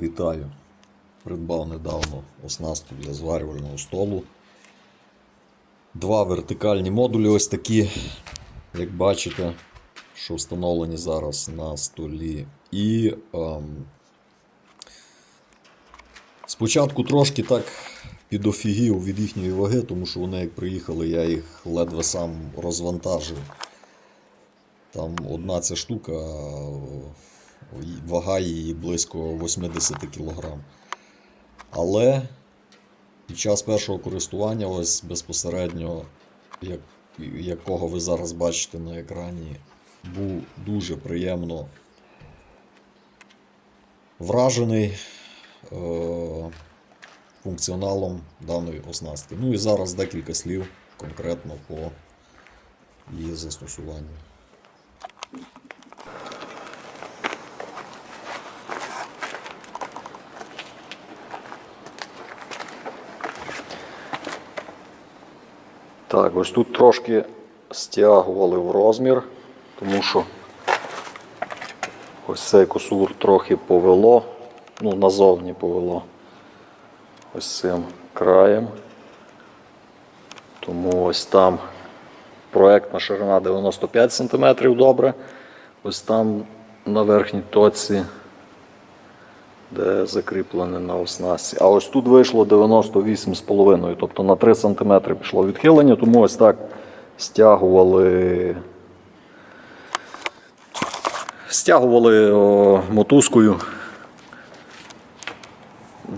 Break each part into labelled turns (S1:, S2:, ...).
S1: Вітаю! Придбав недавно оснастку для зварювального столу. Два вертикальні модулі ось такі, як бачите, що встановлені зараз на столі. І ем, спочатку трошки так підофігів від їхньої ваги, тому що вони як приїхали, я їх ледве сам розвантажив. Там одна ця штука, вага її близько 80 кг. Але під час першого користування, ось безпосередньо, як, якого ви зараз бачите на екрані, був дуже приємно вражений е, функціоналом даної оснастки. Ну і зараз декілька слів конкретно по її застосуванню. Так, ось тут трошки стягували в розмір, тому що ось цей косур трохи повело, ну назовні повело ось цим краєм. Тому ось там проектна ширина 95 см добре. Ось там на верхній точці, де закріплене на оснастці. А ось тут вийшло 98,5, тобто на 3 см пішло відхилення, тому ось так стягували. Стягували мотузкою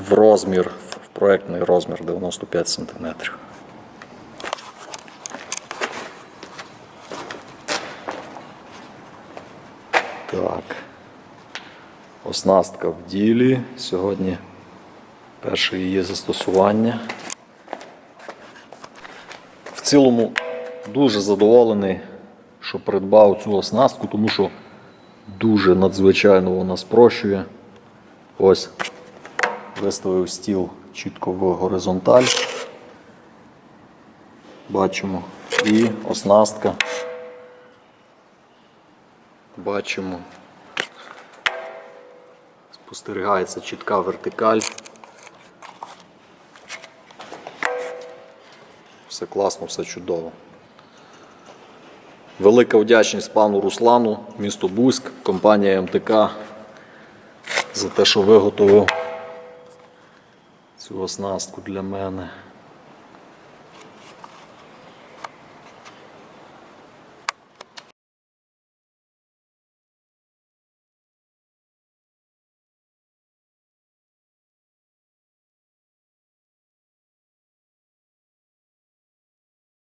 S1: в розмір, в проектний розмір 95 см. Так. Оснастка в ділі. Сьогодні перше її застосування. В цілому дуже задоволений, що придбав цю оснастку, тому що дуже надзвичайно вона спрощує. Ось виставив стіл чітко в горизонталь. Бачимо. І оснастка. Бачимо. Спостерігається чітка вертикаль. Все класно, все чудово. Велика вдячність пану Руслану, місто Бузьк, компанія МТК за те, що виготовив цю оснастку для мене.